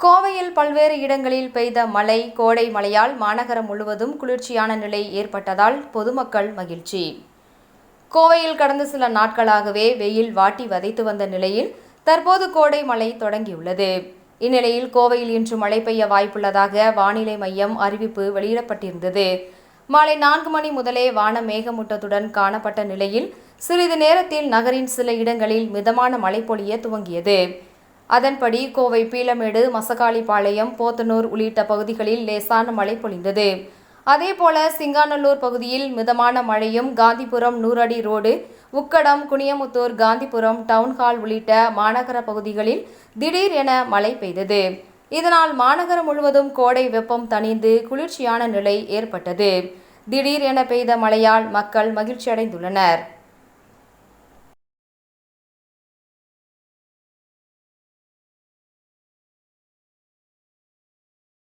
கோவையில் பல்வேறு இடங்களில் பெய்த மழை கோடை மழையால் மாநகரம் முழுவதும் குளிர்ச்சியான நிலை ஏற்பட்டதால் பொதுமக்கள் மகிழ்ச்சி. கோவையில் கடந்த சில நாட்களாகவே வெயில் வாட்டி வதைத்து வந்த நிலையில் தற்போது கோடை மழை தொடங்கியுள்ளது. இந்நிலையில் கோவையில் இன்று மழை பெய்ய வாய்ப்புள்ளதாக வானிலை மையம் அறிவிப்பு வெளியிடப்பட்டிருந்தது. மாலை நான்கு மணி முதலே வான மேகமூட்டத்துடன் காணப்பட்ட நிலையில் சிறிது நேரத்தில் நகரின் சில இடங்களில் மிதமான மழை பொழிய துவங்கியது. அதன்படி கோவை பீளமேடு மசகாளிப்பாளையம் போத்தனூர் உள்ளிட்ட பகுதிகளில் லேசான மழை பொழிந்தது. அதேபோல சிங்காநல்லூர் பகுதியில் மிதமான மழையும் Gandhipuram நூறடி road Ukkadam Kuniyamuthur Gandhipuram town hall உள்ளிட்ட மாநகர பகுதிகளில் திடீர் என மழை பெய்தது. இதனால் மாநகரம் முழுவதும் கோடை வெப்பம் தணிந்து குளிர்ச்சியான நிலை ஏற்பட்டது. திடீர் என பெய்த மழையால் மக்கள் மகிழ்ச்சியடைந்துள்ளனர்.